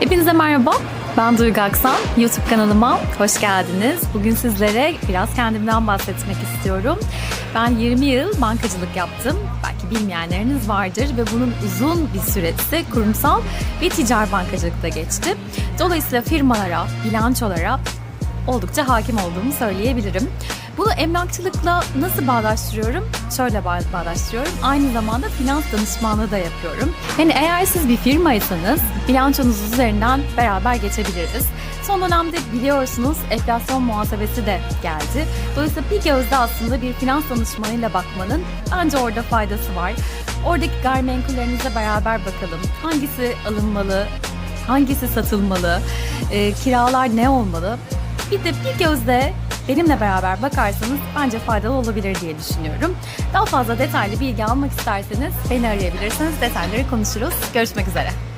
Hepinize merhaba. Ben Duygu Aksan. YouTube kanalıma hoş geldiniz. Bugün sizlere biraz kendimden bahsetmek istiyorum. Ben 20 yıl bankacılık yaptım. Belki bilmeyenleriniz vardır ve bunun uzun bir süresi kurumsal ve ticari bankacılıkta geçti. Dolayısıyla firmalara, bilançolara oldukça hakim olduğumu söyleyebilirim. Bunu emlakçılıkla nasıl bağdaştırıyorum? Şöyle bağ- bağdaştırıyorum. Aynı zamanda finans danışmanlığı da yapıyorum. Yani eğer siz bir firmaysanız bilançonuz üzerinden beraber geçebiliriz. Son dönemde biliyorsunuz enflasyon muhasebesi de geldi. Dolayısıyla bir gözde aslında bir finans danışmanıyla bakmanın bence orada faydası var. Oradaki gayrimenkullerinize beraber bakalım. Hangisi alınmalı, hangisi satılmalı, e, kiralar ne olmalı? Bir de bir gözle benimle beraber bakarsanız bence faydalı olabilir diye düşünüyorum. Daha fazla detaylı bilgi almak isterseniz beni arayabilirsiniz. Detayları konuşuruz. Görüşmek üzere.